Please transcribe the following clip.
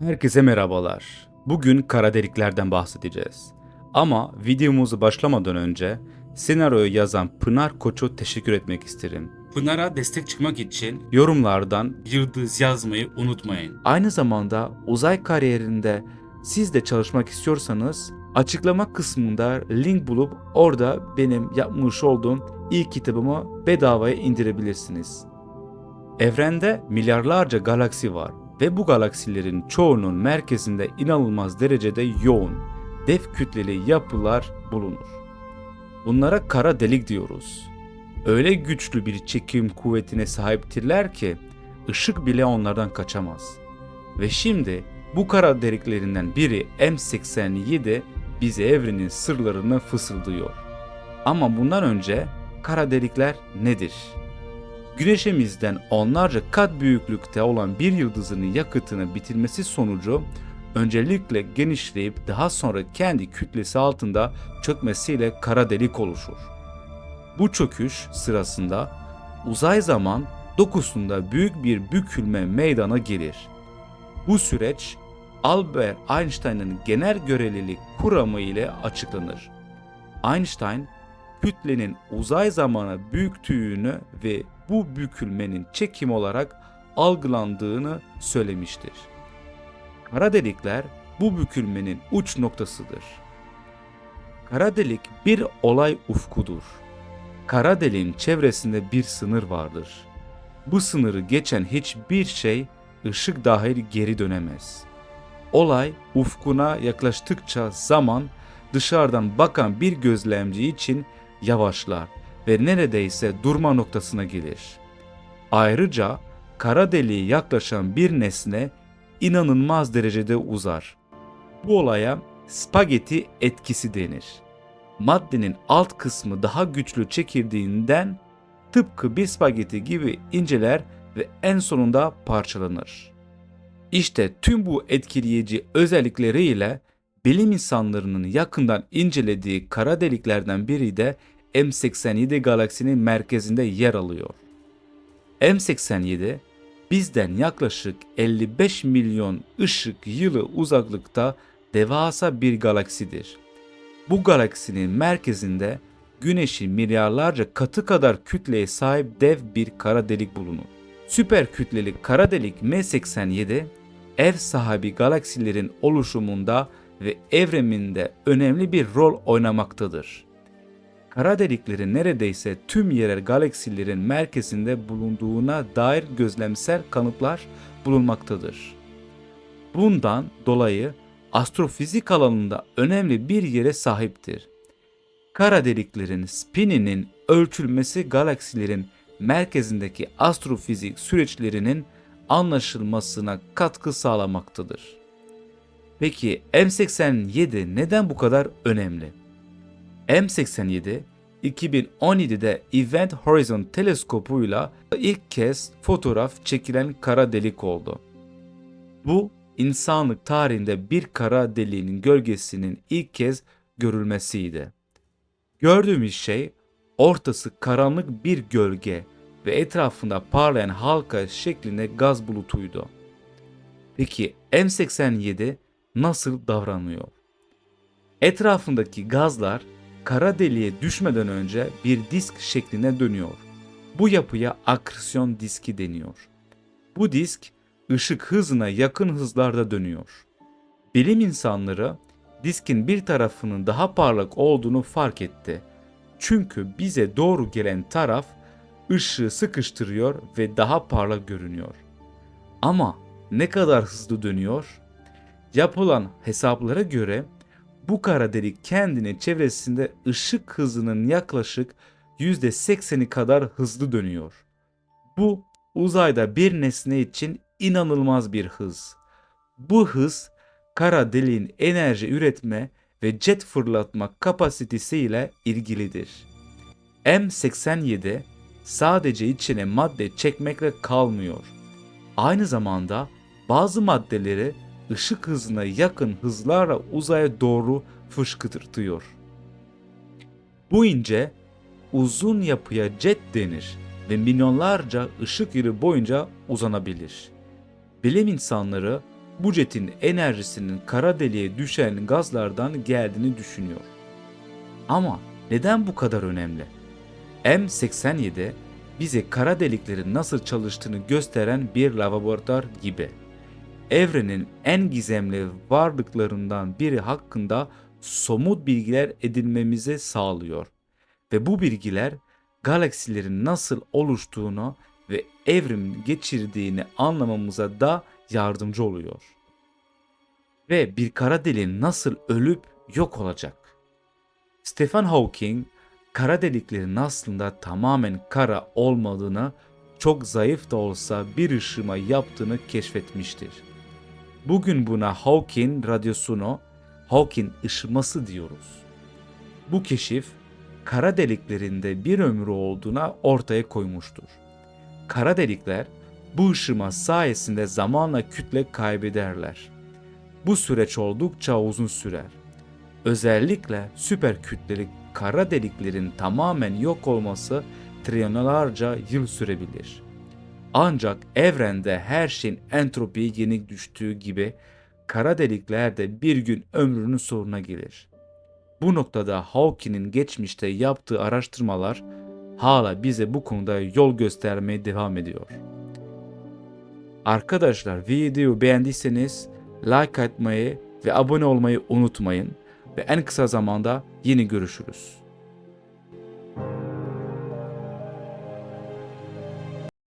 Herkese merhabalar. Bugün kara deliklerden bahsedeceğiz. Ama videomuzu başlamadan önce senaryoyu yazan Pınar Koç'a teşekkür etmek isterim. Pınar'a destek çıkmak için Yorumlardan yıldız yazmayı unutmayın. aynı zamanda uzay kariyerinde siz de çalışmak istiyorsanız açıklama kısmında link bulup orada benim yapmış olduğum ilk kitabımı bedavaya indirebilirsiniz. Evrende milyarlarca galaksi var ve bu galaksilerin çoğunun merkezinde inanılmaz derecede yoğun, dev kütleli yapılar bulunur. Bunlara kara delik diyoruz. Öyle güçlü bir çekim kuvvetine sahiptirler ki ışık bile onlardan kaçamaz. Ve şimdi bu kara deliklerinden biri M87 bize evrenin sırlarını fısıldıyor. Ama bundan önce kara delikler nedir? Güneşimizden onlarca kat büyüklükte olan bir yıldızın yakıtını bitirmesi sonucu öncelikle genişleyip daha sonra kendi kütlesi altında çökmesiyle kara delik oluşur. Bu çöküş sırasında uzay zaman dokusunda büyük bir bükülme meydana gelir. Bu süreç Albert Einstein'ın genel görelilik kuramı ile açıklanır. Einstein, kütlenin uzay zamana büyüktüğünü ve bu bükülmenin çekim olarak algılandığını söylemiştir. Kara delikler bu bükülmenin uç noktasıdır. Kara delik bir olay ufkudur. Kara deliğin çevresinde bir sınır vardır. Bu sınırı geçen hiçbir şey ışık dahil geri dönemez. Olay ufkuna yaklaştıkça zaman dışarıdan bakan bir gözlemci için yavaşlar ve neredeyse durma noktasına gelir. Ayrıca kara deliğe yaklaşan bir nesne inanılmaz derecede uzar. Bu olaya spagetti etkisi denir. Maddenin alt kısmı daha güçlü çekildiğinden tıpkı bir spagetti gibi inceler ve en sonunda parçalanır. İşte tüm bu etkileyici özellikleriyle bilim insanlarının yakından incelediği kara deliklerden biri de M87 galaksinin merkezinde yer alıyor. M87 bizden yaklaşık 55 milyon ışık yılı uzaklıkta devasa bir galaksidir. Bu galaksinin merkezinde Güneş'i milyarlarca katı kadar kütleye sahip dev bir kara delik bulunur. Süper kütleli kara delik M87 ev sahibi galaksilerin oluşumunda ve evriminde önemli bir rol oynamaktadır. Kara deliklerin neredeyse tüm yerel galaksilerin merkezinde bulunduğuna dair gözlemsel kanıtlar bulunmaktadır. Bundan dolayı astrofizik alanında önemli bir yere sahiptir. Kara deliklerin spininin ölçülmesi galaksilerin merkezindeki astrofizik süreçlerinin anlaşılmasına katkı sağlamaktadır. Peki M87 neden bu kadar önemli? M87 2017'de Event Horizon teleskopuyla ilk kez fotoğraf çekilen kara delik oldu. Bu insanlık tarihinde bir kara deliğinin gölgesinin ilk kez görülmesiydi. Gördüğümüz şey ortası karanlık bir gölge ve etrafında parlayan halka şeklinde gaz bulutuydu. Peki M87 nasıl davranıyor? Etrafındaki gazlar kara deliğe düşmeden önce bir disk şekline dönüyor. Bu yapıya akresyon diski deniyor. Bu disk ışık hızına yakın hızlarda dönüyor. Bilim insanları diskin bir tarafının daha parlak olduğunu fark etti. Çünkü bize doğru gelen taraf ışığı sıkıştırıyor ve daha parlak görünüyor. Ama ne kadar hızlı dönüyor? Yapılan hesaplara göre bu kara delik kendini çevresinde ışık hızının yaklaşık %80'i kadar hızlı dönüyor. Bu uzayda bir nesne için inanılmaz bir hız. Bu hız kara deliğin enerji üretme ve jet fırlatma kapasitesiyle ilgilidir. M87 sadece içine madde çekmekle kalmıyor. Aynı zamanda bazı maddeleri ışık hızına yakın hızlarla uzaya doğru fışkırtıyor. Bu ince, uzun yapıya jet denir ve milyonlarca ışık yılı boyunca uzanabilir. Bilim insanları bu jetin enerjisinin kara deliğe düşen gazlardan geldiğini düşünüyor. Ama neden bu kadar önemli? M87 bize kara deliklerin nasıl çalıştığını gösteren bir laboratuvar gibi. Evrenin en gizemli varlıklarından biri hakkında somut bilgiler edinmemize sağlıyor. Ve bu bilgiler galaksilerin nasıl oluştuğunu ve evrim geçirdiğini anlamamıza da yardımcı oluyor. Ve bir kara deliğin nasıl ölüp yok olacak? Stephen Hawking kara deliklerin aslında tamamen kara olmadığını çok zayıf da olsa bir ışıma yaptığını keşfetmiştir. Bugün buna Hawking radyosunu Hawking ışıması diyoruz. Bu keşif kara deliklerinde bir ömrü olduğuna ortaya koymuştur. Kara delikler bu ışıma sayesinde zamanla kütle kaybederler. Bu süreç oldukça uzun sürer. Özellikle süper kütleli kara deliklerin tamamen yok olması trilyonlarca yıl sürebilir. Ancak evrende her şeyin entropiye yenik düştüğü gibi kara delikler de bir gün ömrünün sonuna gelir. Bu noktada Hawking'in geçmişte yaptığı araştırmalar hala bize bu konuda yol göstermeye devam ediyor. Arkadaşlar videoyu beğendiyseniz like atmayı ve abone olmayı unutmayın ve en kısa zamanda yine görüşürüz.